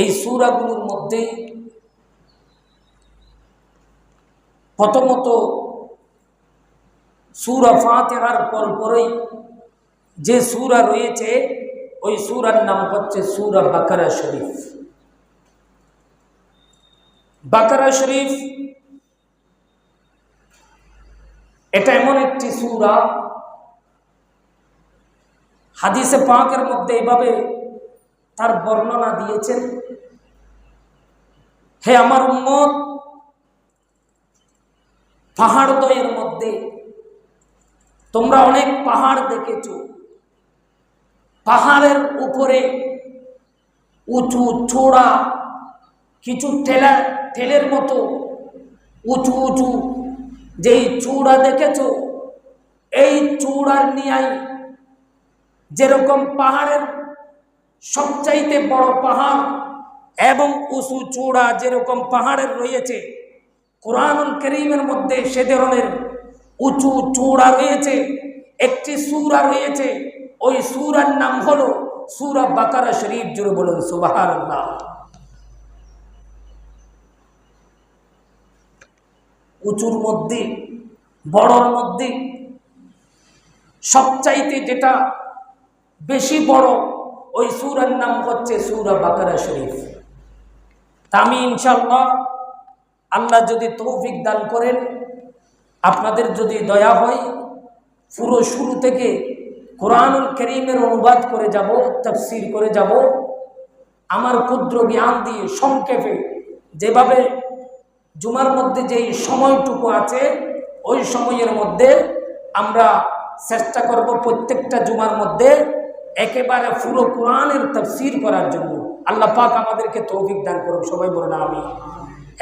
এই সুরাগুলোর মধ্যে প্রথমত সুরা ফাতেহার পরপরই যে সুরা রয়েছে, ওই সুরার নাম হচ্ছে সুরা বাকারা শরীফ। বাকারা শরীফ এটা এমন একটি সুরা, হাদিসে পাকের মধ্যে এইভাবে তার বর্ণনা দিয়েছেন। হে আমার উম্মত পাহাড়দয়ের মধ্যে তোমরা অনেক পাহাড় দেখেছ। পাহাড়ের উপরে উঁচু চোড়া, কিছু ঠেলা, ঠেলের মতো উঁচু উঁচু যেই চূড়া দেখেছ, এই চূড়ার নিয়াই যেরকম পাহাড়ের সবচাইতে বড় পাহাড় এবং উঁচু চূড়া যেরকম পাহাড়ের রয়েছে, কোরআনুল করিমের মধ্যে সে ধরনের উঁচু চূড়া রয়েছে, একটি সুরা রয়েছে, ওই সুরার নাম হল সুরা বাকারা শরীফ জুড়ে বলুন সুবাহার উঁচুর মধ্যে, বড়র মধ্যে, সবচাইতে যেটা বেশি বড়, ওই সুরার নাম হচ্ছে সুরা বাকারা শরীফ। আমি ইনশাল্লাহ আল্লাহ যদি তৌফিক দান করেন, আপনাদের যদি দয়া হয়, পুরো শুরু থেকে কোরআনুল করিমের অনুবাদ করে যাব, তফসির করে যাব, আমার ক্ষুদ্র জ্ঞান দিয়ে সংক্ষেপে যেভাবে জুমার মধ্যে যেই সময়টুকু আছে, ওই সময়ের মধ্যে আমরা চেষ্টা করব প্রত্যেকটা জুমার মধ্যে একেবারে পুরো কোরআনের তফসির করার জন্য। আল্লাহ পাক আমাদেরকে তৌফিক দান করুন, সবাই বলুন আমি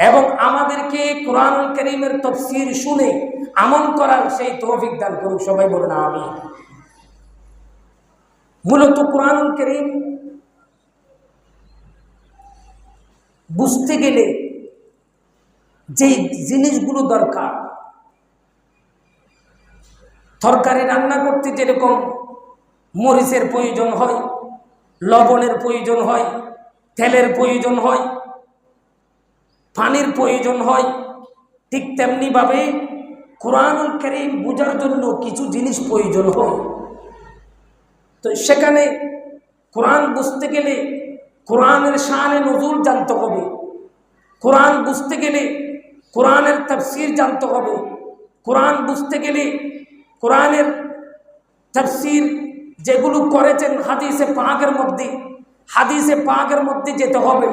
এবং আমাদেরকে কোরআনুল করিমের তফসির শুনে আমল করার সেই তৌফিক দান করুক সবাই বলুন আমি মূলত কোরআনুল করিম বুঝতে গেলে যে জিনিসগুলো দরকার, তরকারি রান্না করতে যেরকম মরিচের প্রয়োজন হয়, লবণের প্রয়োজন হয় তেলের প্রয়োজন হয়, পানির প্রয়োজন হয়, ঠিক তেমনিভাবে কোরআনুল করিম বোঝার জন্য কিছু জিনিস প্রয়োজন হয়। তো সেখানে কোরআন বুঝতে গেলে কোরআনের শানে নজুল জানতে হবে, কোরআন বুঝতে গেলে কোরআনের তফসির জানতে হবে, কোরআন বুঝতে গেলে কোরআনের তফসির যেগুলো করেছেন হাদিসে পাকের মধ্যে হাদিসে পাকের মধ্যে যেতে হবে।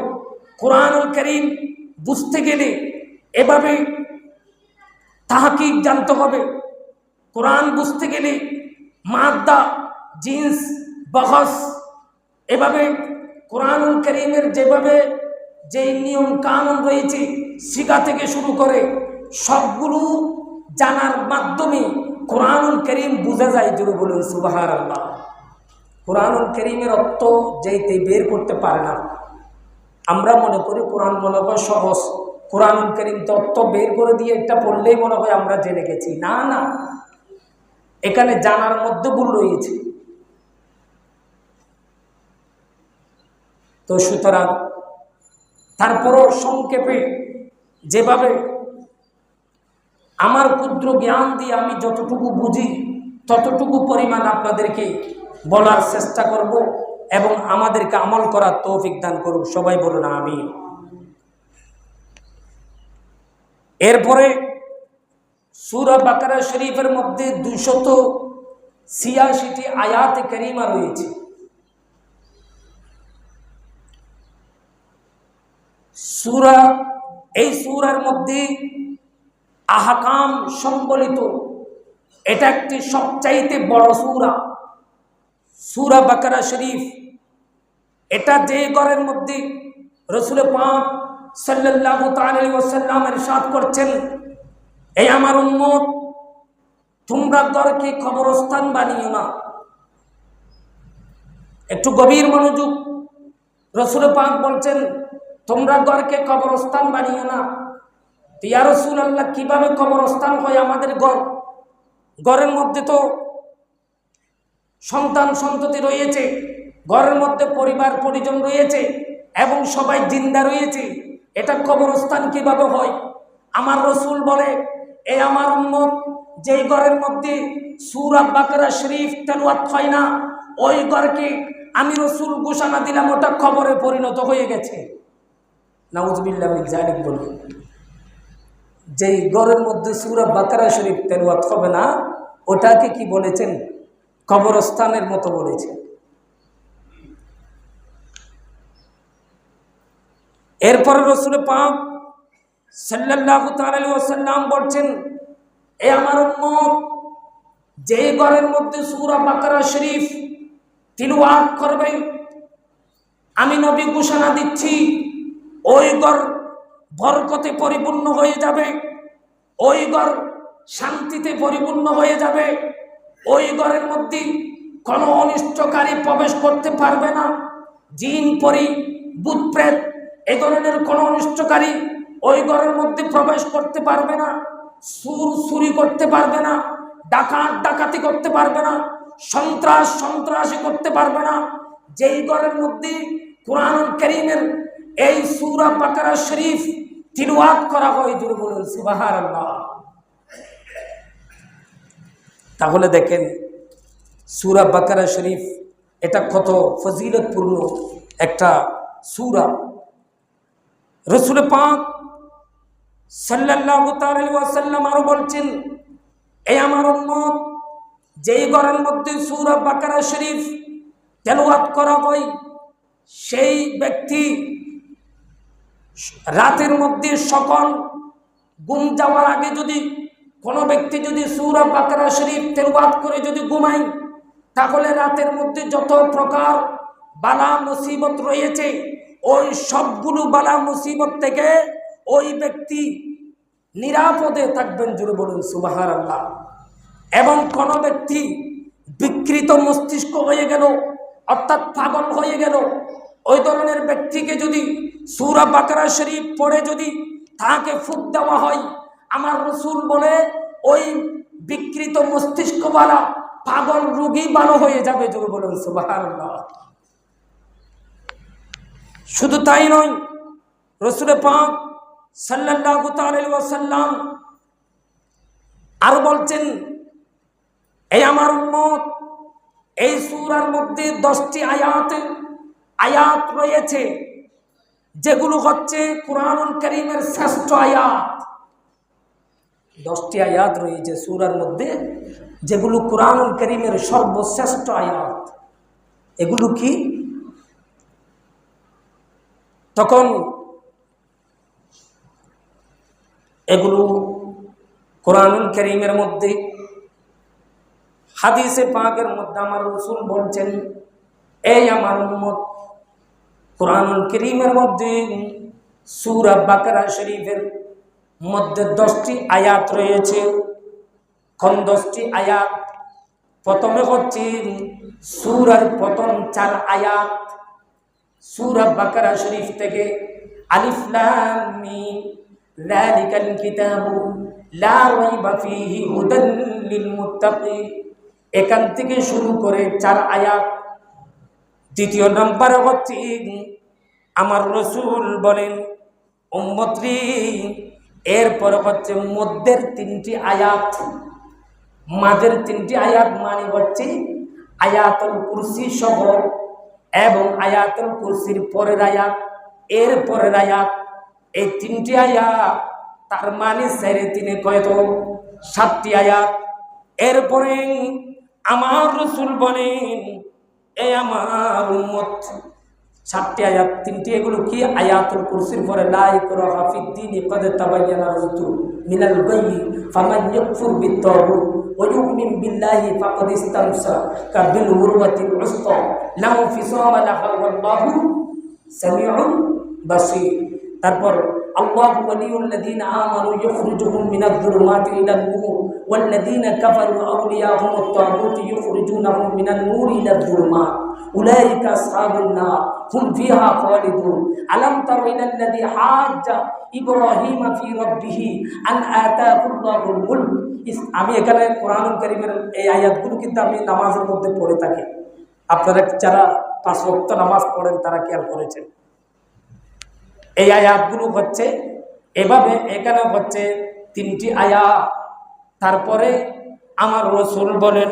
কোরআনুল করিম বুঝতে গেলে এভাবে তাহাকিক জানতে হবে। কোরআন বুঝতে গেলে মাদ্দা, জিন্স বহস এভাবে কোরআনুল করিমের যেভাবে যেই নিয়ম কানুন রয়েছে, শিখা থেকে শুরু করে সবগুলো জানার মাধ্যমে কোরআনুল করিম বোঝা যায় জুড়ে বলুন সুবাহার আল্লাহ কোরআনুল করিমের অর্থ যেইতে বের করতে পারে না। আমরা মনে করি কোরআন মনে হয় সহজ। কোরআনুল করিম তত্ত্ব বের করে দিয়ে এটা পড়লেই মনে হয় আমরা জেনে গেছি। না না। এখানে জানার মধ্যে ভুল রয়েছে। তো সুতরাং তারপরও সংক্ষেপে যেভাবে আমার ক্ষুদ্র জ্ঞান দিয়ে আমি যতটুকু বুঝি, ততটুকু পরিমাণ আপনাদেরকে বলার চেষ্টা করব এবং আমাদেরকে আমল করার তৌফিক দান করুক। সবাই বলুন আমি এরপরে সুরা বাকারা শরীফের মধ্যে দুশত ছিয়াশিটি আয়াত করিমা রয়েছে। সুরা, এই সুরার মধ্যে আহাকাম সম্বলিত, এটা একটি সবচাইতে বড় সুরা। সুরা বাকারা শরীফ, এটা যে ঘরের মধ্যে রসুল পাক সাল্লাল্লাহু তাআলা ওয়াসাল্লামের সাথ করছেন, এই আমার উম্মত, তোমরা ঘরকে খবরস্থান বানিও না একটু গভীর মনোযোগ রসুল পাক বলছেন, তোমরা ঘরকে কবরস্থান বানিও না তিয়া রসুল আল্লাহ কীভাবে কবরস্থান হয় আমাদের ঘর? ঘরের মধ্যে তো সন্তান সন্ততি রয়েছে, ঘরের মধ্যে পরিবার পরিজন রয়েছে এবং সবাই জিন্দা রয়েছে, এটা কবরস্থান কীভাবে হয়? আমার রসুল বলে এই আমার উম্মত, যেই ঘরের মধ্যে সুরা বাকরা শরীফ তেলওয়াত হয় না, ওই ঘরকে আমি রসুল ঘোষণা দিলাম, ওটা খবরে পরিণত হয়ে গেছে। নাউজবিল্লাহ জালিক বলি যেই ঘরের মধ্যে সুরা বাকারা শরীফ তেলওয়াত হবে না, ওটাকে কি বলেছেন? কবরস্থানের মতো বলেছেন এরপরে রসুল সাল্লাল্লাহু তাআলা ওয়াসাল্লাম বলছেন, এ আমার উম্মত, যেই ঘরের মধ্যে সূরা বাকারা শরীফ তিলওয়াত করবে, আমি নবী ঘোষণা দিচ্ছি, ওই ঘর বরকতে পরিপূর্ণ হয়ে যাবে, ওই ঘর শান্তিতে পরিপূর্ণ হয়ে যাবে ওই ঘরের মধ্যে কোনো অনিষ্টকারী প্রবেশ করতে পারবে না। জিন, পরি বুধপ্রেত এ ধরনের কোনো অনিষ্টকারী ওই ঘরের মধ্যে প্রবেশ করতে পারবে না। সুর সুরি করতে পারবে না, ডাকাত, ডাকাতি করতে পারবে না, সন্ত্রাস, সন্ত্রাসী করতে পারবে না। যেই ঘরের মধ্যে কোরআন করিমের এই সুরা বাকারা শরীফ তিলওয়াত করা হয় দুর্বল সুবাহার আল্লাহ তাহলে দেখেন সুরা বাকারা শরীফ, এটা কত ফজিলতপূর্ণ একটা সুরা। রসুল পাক ওয়াসাল্লাম আরও বলছেন এই আমার উম্মত, যেই ঘরের মধ্যে সূরা বাকারা শরীফ তেলাওয়াত করা হয়, সেই ব্যক্তি রাতের মধ্যে সকল গুম যাওয়ার আগে যদি কোনো ব্যক্তি যদি সূরা বাকরা শরীফ তেলাওয়াত করে যদি ঘুমাই তাহলে রাতের মধ্যে যত প্রকার বালা মুসিবত রয়েছে, ওই সবগুলো বালা মুসিবত থেকে ওই ব্যক্তি নিরাপদে থাকবেন জুড়ে বলুন সুবাহার আল্লাহ এবং কোন ব্যক্তি বিকৃত মস্তিষ্ক হয়ে গেল, অর্থাৎ পাগল হয়ে গেল, ওই ধরনের ব্যক্তিকে যদি সুরা বাকরা শরীফ পড়ে যদি তাকে ফুক দেওয়া হয় আমার রসুল বলে, ওই বিকৃত মস্তিষ্ক মস্তিষ্কওয়ালা পাগল রুগী ভালো হয়ে যাবে জুড়ে বলুন আল্লাহ শুধু তাই নয় রসুলে পাক সাল্লাল্লাহু তাআলা ওয়াসাল্লাম আর বলছেন, এই আমার উম্মত, এই সূরার মধ্যে দশটি আয়াত আয়াত রয়েছে, যেগুলো হচ্ছে কোরআনুল করিমের শ্রেষ্ঠ আয়াত। দশটি আয়াত রয়েছে সূরার মধ্যে, যেগুলো কোরআন করিমের সর্বশ্রেষ্ঠ আয়াত। এগুলো কি? তখন এগুলো কোরআনুল করিমের মধ্যে, হাদিসে পাকের মধ্যে আমার রসুল বলছেন, এই আমার উম্মত, কোরআনুল করিমের মধ্যে সুরা বাকরা শরীফের মধ্যে দশটি আয়াত রয়েছে। কোন দশটি আয়াত? প্রথমে হচ্ছে সুরার প্রথম চার আয়াত। সুরা বাকারা শরীফ থেকে আলিফ লাম মিম। যালিকাল কিতাবু লা রাইবা ফীহি হুদাল লিল মুত্তাকিন এখান থেকে শুরু করে চার আয়াত। দ্বিতীয় নম্বর হচ্ছে, আমার রসুল বলেন, উম্মত্রী এরপর হচ্ছে মধ্যের তিনটি আয়াত। মাঝের তিনটি আয়াত মানে হচ্ছে আয়াতুল কুরসি সহ এবং আয়াতুল কুরসির পরের আয়াত। এর পরের আয়াত, এই তিনটি আয়াত, তার মানে সেরে তিনি কয়ত? সাতটি আয়াত। এরপরে আমার রসুল বলেন, এ আমার উম্মত সাতটি আয়াত তিনটি এগুলো কি আয়াতুল কুরসির পরে লাই করো হাফিদ্দিন কদে তাবাইয়ানা রুতু মিনাল গায়ি ফামান ইয়াকফুর বিত্তাগুত ওয়া ইউমিন বিল্লাহি ফাকাদ ইসতামসাকা বিল উরওয়াতিল উসতা লা ফিসামা লাহা ওয়াল্লাহু সামিউন বাসীর তারপর আল্লাহু ওয়ালিউল্লাযীনা আমানু ইখরিজুহুম মিনাজ যুলুমাতি ইলান নূর ওয়াল্লাযীনা কাফারু আউলিয়াহুমুত তাগুত ইখরিজুনাহুম মিনান নূর ইলাজ যুলুমাত উলাইকা আসহাবুন নার, হুম ফিহা খালিদুন। আলাম তারা ইলাল্লাযী হাজ্জা ইব্রাহিমা ফি রাব্বিহি আন আতাকুল্লাহুল মুলক। আমি এখানে কোরআনুল কারীমের এই আয়াতগুলো কিন্তু আমি নামাজের মধ্যে পড়ে থাকি। আপনারা যারা পাঁচ ওয়াক্ত নামাজ পড়েন, তারা খেয়াল করেছেন। এই আয়াতগুলো হচ্ছে, এভাবে এখানে হচ্ছে তিনটি আয়াত। তারপরে আমার রসুল বলেন